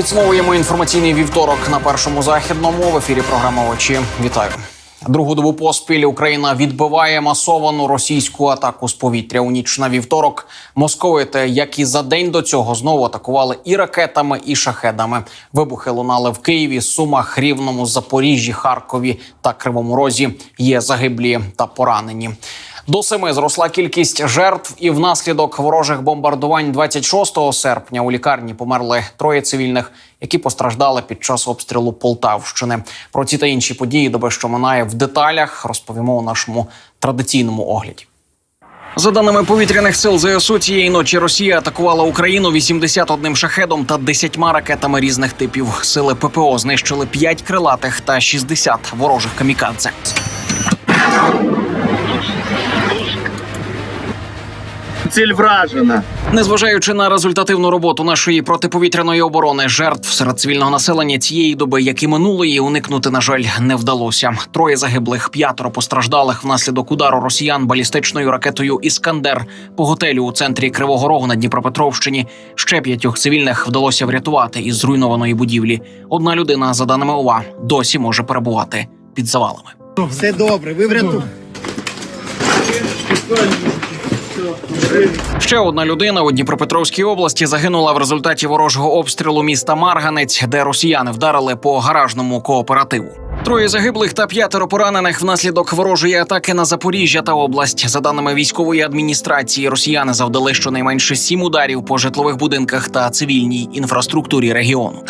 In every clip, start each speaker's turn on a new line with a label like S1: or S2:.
S1: Підсумовуємо інформаційний вівторок на першому західному в ефірі. Програма очі. Вітаю. Другу добу поспіль Україна відбиває масовану російську атаку з повітря. У ніч на вівторок московити, як і за день до цього, знову атакували і ракетами, і шахедами. Вибухи лунали в Києві, Сумах, Рівному, Запоріжжі, Харкові та Кривому Розі. Є загиблі та поранені. До семи зросла кількість жертв, і внаслідок ворожих бомбардувань 26 серпня у лікарні померли троє цивільних, які постраждали під час обстрілу Полтавщини. Про ці та інші події доби, що минає в деталях, розповімо у нашому традиційному огляді. За даними повітряних сил ЗСУ, цієї ночі Росія атакувала Україну 81 шахедом та 10 ракетами різних типів. Сили ППО знищили 5 крилатих та 60 ворожих камікадзе.
S2: Ціль вражена.
S1: Незважаючи на результативну роботу нашої протиповітряної оборони, жертв серед цивільного населення цієї доби, як і минулої, уникнути на жаль не вдалося. Троє загиблих, п'ятеро постраждалих внаслідок удару росіян балістичною ракетою Іскандер по готелю у центрі Кривого Рогу на Дніпропетровщині. Ще п'ятьох цивільних вдалося врятувати із зруйнованої будівлі. Одна людина, за даними ОВА, досі може перебувати під завалами.
S2: Все добре, ви врятуєте.
S1: Ще одна людина у Дніпропетровській області загинула в результаті ворожого обстрілу міста Марганець, де росіяни вдарили по гаражному кооперативу. Троє загиблих та п'ятеро поранених внаслідок ворожої атаки на Запоріжжя та область. За даними військової адміністрації, росіяни завдали щонайменше сім ударів по житлових будинках та цивільній інфраструктурі регіону.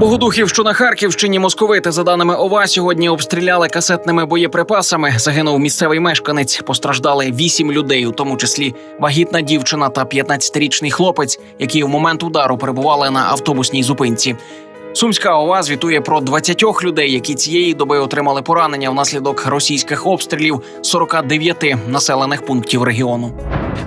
S1: Богодухів, що на Харківщині московити, за даними ОВА, сьогодні обстріляли касетними боєприпасами. Загинув місцевий мешканець. Постраждали вісім людей, у тому числі вагітна дівчина та 15-річний хлопець, які в момент удару перебували на автобусній зупинці. Сумська ОВА звітує про 20 людей, які цієї доби отримали поранення внаслідок російських обстрілів 49 населених пунктів регіону.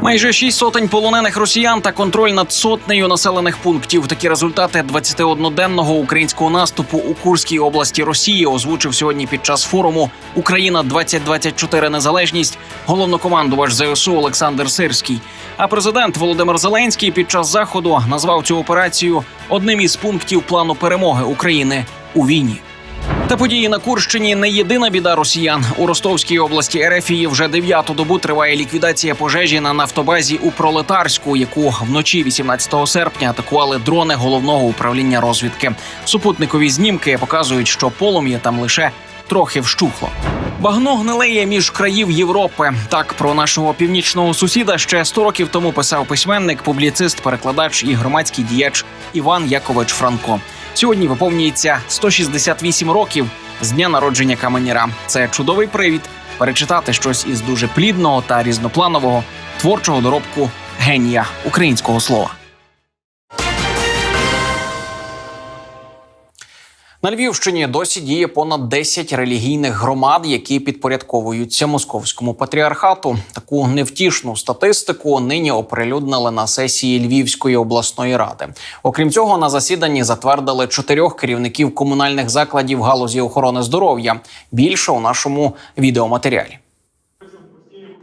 S1: Майже шість сотень полонених росіян та контроль над сотнею населених пунктів. Такі результати 21-денного українського наступу у Курській області Росії озвучив сьогодні під час форуму Україна 2024 Незалежність головнокомандувач ЗСУ Олександр Сирський. А президент Володимир Зеленський під час заходу назвав цю операцію одним із пунктів плану перемоги України у війні. Та події на Курщині не єдина біда росіян. У Ростовській області Ерефії вже дев'яту добу триває ліквідація пожежі на нафтобазі у Пролетарську, яку вночі 18 серпня атакували дрони головного управління розвідки. Супутникові знімки показують, що полум'я там лише трохи вщухло. Багно гнилеє між країв Європи. Так про нашого північного сусіда ще 100 років тому писав письменник, публіцист, перекладач і громадський діяч Іван Якович Франко. Сьогодні виповнюється 168 років з дня народження Каменіра. Це чудовий привід перечитати щось із дуже плідного та різнопланового творчого доробку генія українського слова. На Львівщині досі діє понад 10 релігійних громад, які підпорядковуються московському патріархату. Таку невтішну статистику нині оприлюднили на сесії Львівської обласної ради. Окрім цього, на засіданні затвердили чотирьох керівників комунальних закладів галузі охорони здоров'я. Більше у нашому відеоматеріалі.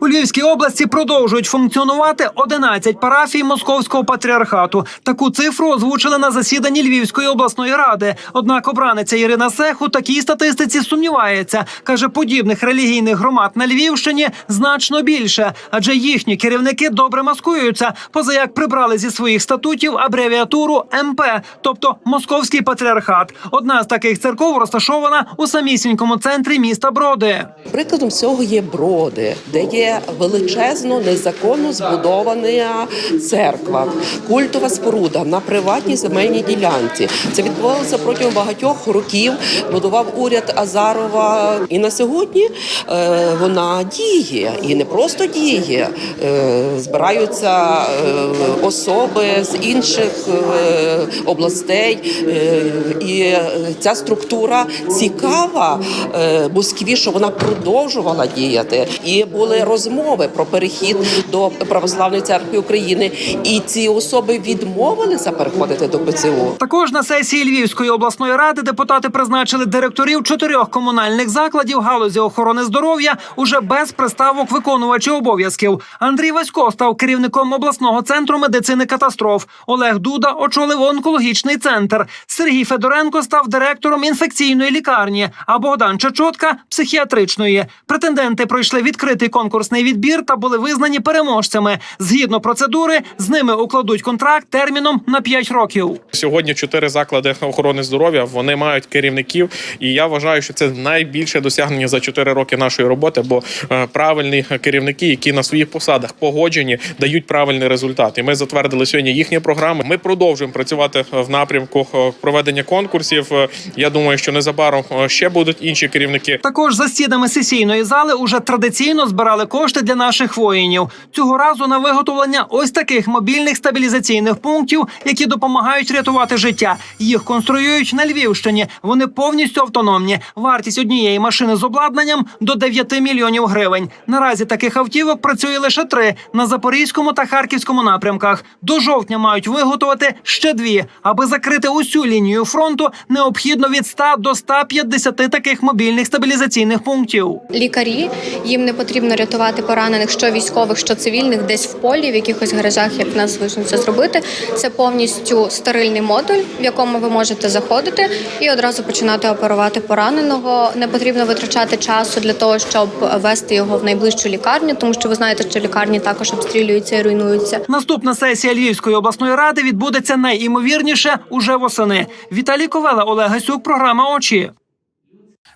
S3: У Львівській області продовжують функціонувати 11 парафій московського патріархату. Таку цифру озвучили на засіданні Львівської обласної ради. Однак обраниця Ірина Сех у такій статистиці сумнівається. каже, подібних релігійних громад на Львівщині значно більше, адже їхні керівники добре маскуються. Поза як прибрали зі своїх статутів абревіатуру МП, тобто Московський патріархат. Одна з таких церков розташована у самісінькому центрі міста Броди.
S4: Прикладом цього є броди, де є величезно незаконно збудована церква, культова споруда на приватній земельній ділянці. Це відбувалося протягом багатьох років. Будував уряд Азарова, і на сьогодні е, вона діє і не просто діє. Е, збираються е, особи з інших е, областей, е, і ця структура цікава е, Москві, що вона продовжувала діяти, і були розмови про перехід до православної церкви України, і ці особи відмовилися переходити до ПЦУ.
S3: Також на сесії Львівської обласної ради депутати призначили директорів чотирьох комунальних закладів галузі охорони здоров'я уже без приставок виконувачів обов'язків. Андрій Васько став керівником обласного центру медицини катастроф. Олег Дуда очолив онкологічний центр. Сергій Федоренко став директором інфекційної лікарні, а Богдан Чечотка психіатричної. Претенденти пройшли відкритий конкурсний відбір та були визнані переможцями. Згідно процедури, з ними укладуть контракт терміном на 5 років.
S5: Сьогодні чотири заклади охорони здоров'я вони мають керівників, і я вважаю, що це найбільше досягнення за чотири роки нашої роботи. Бо е, правильні керівники, які на своїх посадах погоджені, дають правильний результат. І ми затвердили сьогодні їхні програми. Ми продовжуємо працювати в напрямку е, проведення конкурсів. Е, Я думаю, що незабаром е, ще будуть інші керівники.
S3: Також за стінами сесійної зали уже традиційно збирали кошти для наших воїнів. Цього разу на виготовлення ось таких мобільних стабілізаційних пунктів, які допомагають рятувати життя. Їх конструюють на Львівщині. Вони повністю автономні. Вартість однієї машини з обладнанням до 9 мільйонів гривень. Наразі таких автівок працює лише три на запорізькому та харківському напрямках. До жовтня мають виготовити ще дві. Аби закрити усю лінію фронту, необхідно від 100 до 150 таких мобільних стабілізаційних пунктів.
S6: лікарі. Їм не потрібно рятувати поранених, що військових, що цивільних, десь в полі, в якихось гаражах, як в нас звично це зробити. Це повністю стерильний модуль, в якому ви можете заходити і одразу починати оперувати пораненого. Не потрібно витрачати часу для того, щоб вести його в найближчу лікарню, тому що ви знаєте, що лікарні також обстрілюються і руйнуються.
S3: Наступна сесія Львівської обласної ради відбудеться найімовірніше уже восени. Віталій Ковела, Олег Гасюк, програма очі.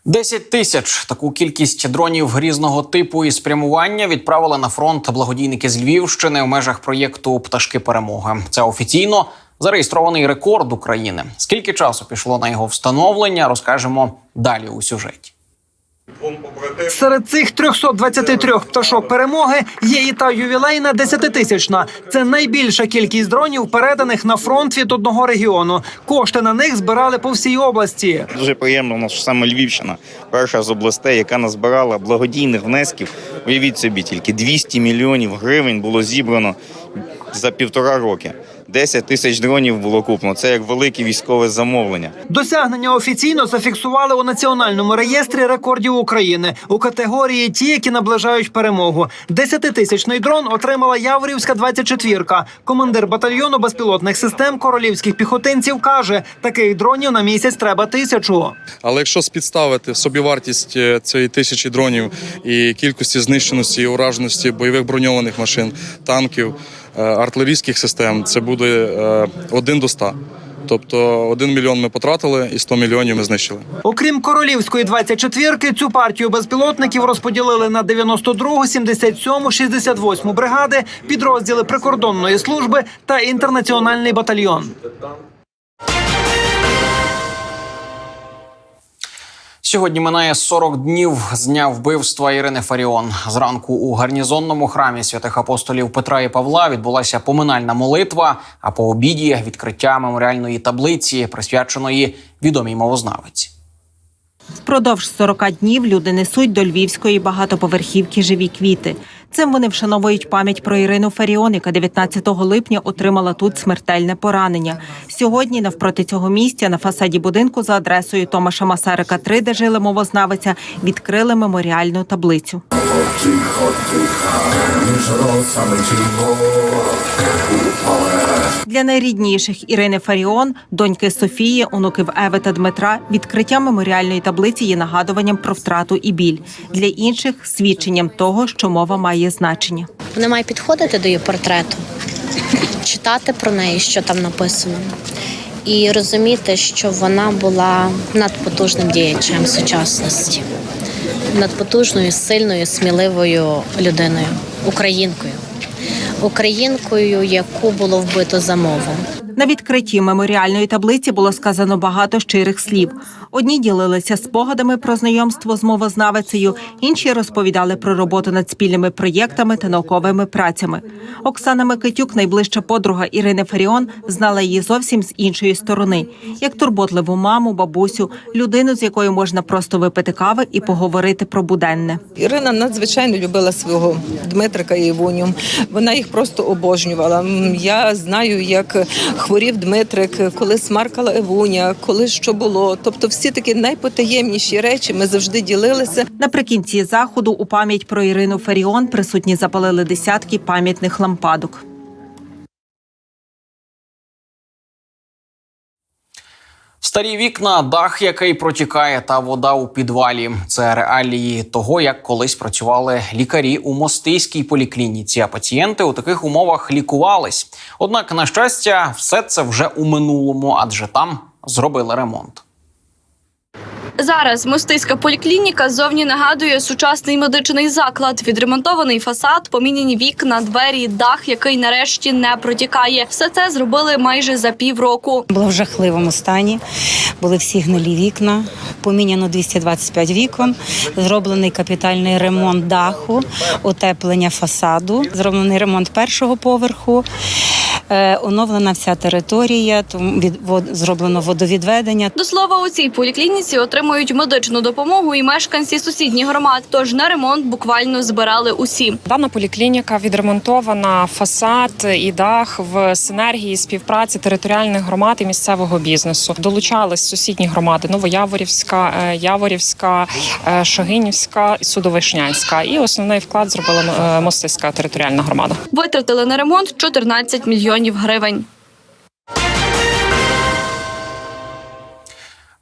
S1: 10 тисяч таку кількість дронів різного типу і спрямування відправили на фронт благодійники з Львівщини в межах проєкту Пташки перемоги. Це офіційно зареєстрований рекорд України. Скільки часу пішло на його встановлення, розкажемо далі у сюжеті.
S3: Серед цих 323 пташок перемоги є і та ювілейна десятитисячна. Це найбільша кількість дронів, переданих на фронт від одного регіону. Кошти на них збирали по всій області.
S7: Дуже приємно, у нас саме Львівщина, перша з областей, яка назбирала благодійних внесків. Уявіть собі, тільки 200 мільйонів гривень було зібрано за півтора роки. 10 тисяч дронів було куплено. Це як велике військове замовлення.
S3: Досягнення офіційно зафіксували у національному реєстрі рекордів України у категорії ті, які наближають перемогу. Десятитисячний дрон отримала Яворівська 24-ка. Командир батальйону безпілотних систем королівських піхотинців каже: таких дронів на місяць треба тисячу.
S8: Але якщо спідставити собівартість е, цієї тисячі дронів і кількості знищеності і ураженості бойових броньованих машин, танків, артилерійських систем, це буде е, один до 100. Тобто один мільйон ми потратили і 100 мільйонів ми знищили.
S3: Окрім королівської 24-ки, цю партію безпілотників розподілили на 92-гу, 77-му, 68-му бригади, підрозділи прикордонної служби та інтернаціональний батальйон.
S1: Сьогодні минає 40 днів з дня вбивства Ірини Фаріон. Зранку у гарнізонному храмі святих апостолів Петра і Павла відбулася поминальна молитва. А по обіді відкриття меморіальної таблиці, присвяченої відомій мовознавиці.
S9: Впродовж 40 днів люди несуть до львівської багатоповерхівки живі квіти. Цим вони вшановують пам'ять про Ірину Фаріон, яка 19 липня отримала тут смертельне поранення. Сьогодні, навпроти цього місця, на фасаді будинку за адресою Томаша Масарика, 3, де жили мовознавиця, відкрили меморіальну таблицю. Для найрідніших Ірини Фаріон, доньки Софії, онуків Еви та Дмитра, відкриття меморіальної таблиці є нагадуванням про втрату і біль. Для інших свідченням того, що мова має значення.
S10: Вони мають підходити до її портрету, читати про неї, що там написано, і розуміти, що вона була надпотужним діячем сучасності, надпотужною, сильною, сміливою людиною, українкою, українкою, яку було вбито за мову.
S9: На відкритті меморіальної таблиці було сказано багато щирих слів. Одні ділилися спогадами про знайомство з мовознавицею, інші розповідали про роботу над спільними проєктами та науковими працями. Оксана Микитюк, найближча подруга Ірини Фаріон, знала її зовсім з іншої сторони, як турботливу маму, бабусю, людину, з якою можна просто випити кави і поговорити про буденне.
S11: Ірина надзвичайно любила свого Дмитрика і Івоню. Вона їх просто обожнювала. Я знаю, як хворів Дмитрик, коли смаркала Евуня, коли що було. Тобто, всі такі найпотаємніші речі ми завжди ділилися.
S9: Наприкінці заходу у пам'ять про Ірину Фаріон присутні запалили десятки пам'ятних лампадок.
S1: Старі вікна, дах, який протікає, та вода у підвалі. Це реалії того, як колись працювали лікарі у мостиській поліклініці. А пацієнти у таких умовах лікувались. Однак, на щастя, все це вже у минулому, адже там зробили ремонт.
S12: Зараз мостиська поліклініка зовні нагадує сучасний медичний заклад. Відремонтований фасад, поміняні вікна, двері, дах, який нарешті не протікає. Все це зробили майже за півроку.
S13: Було в жахливому стані. Були всі гнилі вікна. Поміняно 225 вікон. Зроблений капітальний ремонт даху, утеплення фасаду. Зроблений ремонт першого поверху. Е, Оновлена вся територія, тому зроблено водовідведення.
S12: До слова, у цій поліклініці отримують медичну допомогу і мешканці сусідніх громад. Тож на ремонт буквально збирали усі.
S14: Дана поліклініка відремонтована фасад і дах в синергії співпраці територіальних громад і місцевого бізнесу. Долучались сусідні громади Новояворівська, е, Яворівська, е, Шогинівська Судовишнянська. І основний вклад зробила е, Мостиська територіальна громада.
S12: Витратили на ремонт 14 мільйонів гривень.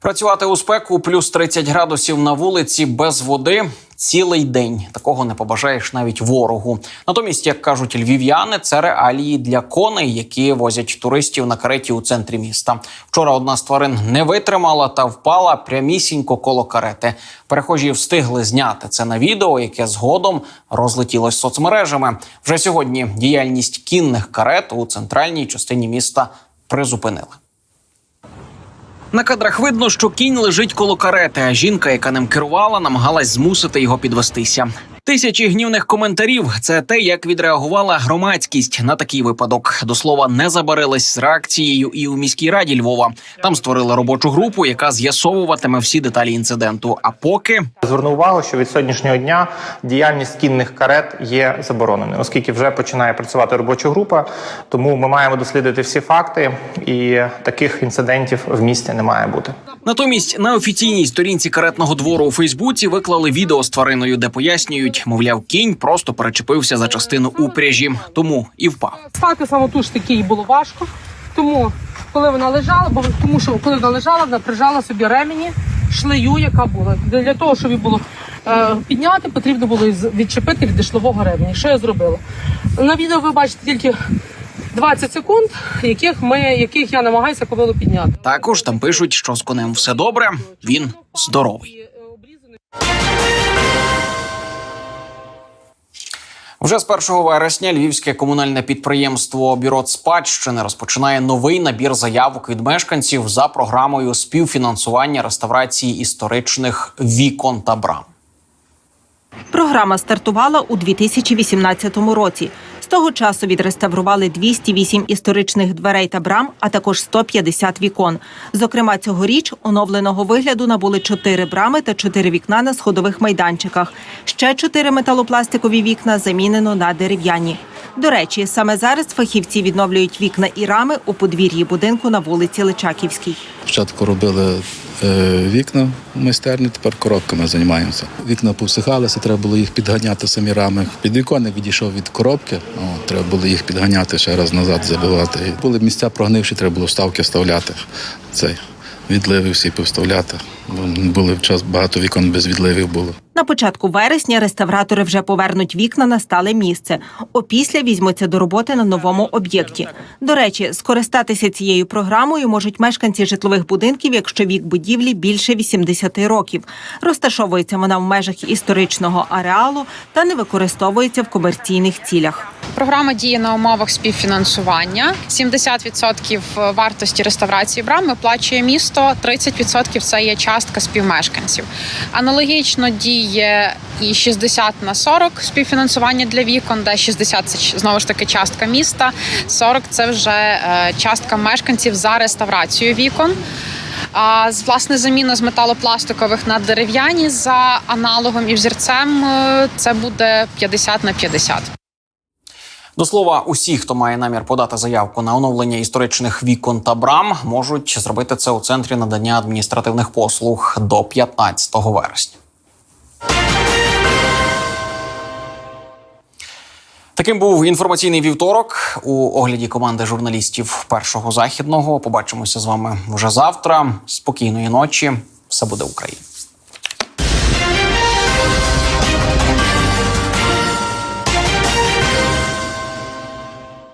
S1: Працювати у спеку плюс 30 градусів на вулиці без води цілий день. Такого не побажаєш навіть ворогу. Натомість, як кажуть львів'яни, це реалії для коней, які возять туристів на кареті у центрі міста. Вчора одна з тварин не витримала та впала прямісінько коло карети. Перехожі встигли зняти це на відео, яке згодом розлетілось соцмережами. Вже сьогодні діяльність кінних карет у центральній частині міста призупинили. На кадрах видно, що кінь лежить коло карети, а жінка, яка ним керувала, намагалась змусити його підвестися. Тисячі гнівних коментарів це те, як відреагувала громадськість на такий випадок. До слова, не забарились з реакцією і у міській раді Львова. Там створили робочу групу, яка з'ясовуватиме всі деталі інциденту. А поки
S15: Зверну увагу, що від сьогоднішнього дня діяльність кінних карет є забороненою, оскільки вже починає працювати робоча група. Тому ми маємо дослідити всі факти, і таких інцидентів в місті не має бути.
S1: Натомість на офіційній сторінці каретного двору у Фейсбуці виклали відео з твариною, де пояснюють, мовляв, кінь просто перечепився за частину упряжі, тому і впав.
S16: Стати самотужки їй було важко, тому коли вона лежала, бо тому що коли вона лежала, вона прижала собі ремені, шлею, яка була. Для того, щоб її було е, підняти, потрібно було відчепити від дишлового ремені. Що я зробила? На відео ви бачите тільки 20 секунд, яких ми яких я намагаюся кобилу підняти.
S1: Також там пишуть, що з конем все добре, він здоровий. Вже з 1 вересня львівське комунальне підприємство Бюро Спадщини розпочинає новий набір заявок від мешканців за програмою співфінансування реставрації історичних вікон та брам.
S9: Програма стартувала у 2018 році. Того часу відреставрували 208 історичних дверей та брам, а також 150 вікон. Зокрема, цьогоріч оновленого вигляду набули 4 брами та 4 вікна на сходових майданчиках. Ще 4 металопластикові вікна замінено на дерев'яні. До речі, саме зараз фахівці відновлюють вікна і рами у подвір'ї будинку на вулиці Личаківській.
S17: Спочатку робили е, вікна майстерні, тепер коробками займаємося. Вікна повсихалися, треба було їх підганяти самі рами. Підвіконник відійшов від коробки, треба було їх підганяти ще раз назад, забивати. Були місця прогнивші, треба було вставки вставляти. Цей відливи всі повставляти. Були в час багато вікон без відливів було.
S9: На початку вересня реставратори вже повернуть вікна на стале місце. Опісля візьмуться до роботи на новому об'єкті. До речі, скористатися цією програмою можуть мешканці житлових будинків, якщо вік будівлі більше 80 років. Розташовується вона в межах історичного ареалу та не використовується в комерційних цілях.
S18: Програма діє на умовах співфінансування. 70% вартості реставрації брами оплачує місто, 30% це є частка співмешканців. Аналогічно діє і 60 на 40 співфінансування для вікон, де 60 – це знову ж таки частка міста, 40 – це вже е, частка мешканців за реставрацію вікон. А з власне заміна з металопластикових на дерев'яні за аналогом і взірцем е, це буде 50 на 50.
S1: До слова, усі, хто має намір подати заявку на оновлення історичних вікон та брам, можуть зробити це у центрі надання адміністративних послуг до 15 вересня. Таким був інформаційний вівторок у огляді команди журналістів першого західного. Побачимося з вами вже завтра. Спокійної ночі. Все буде Україна.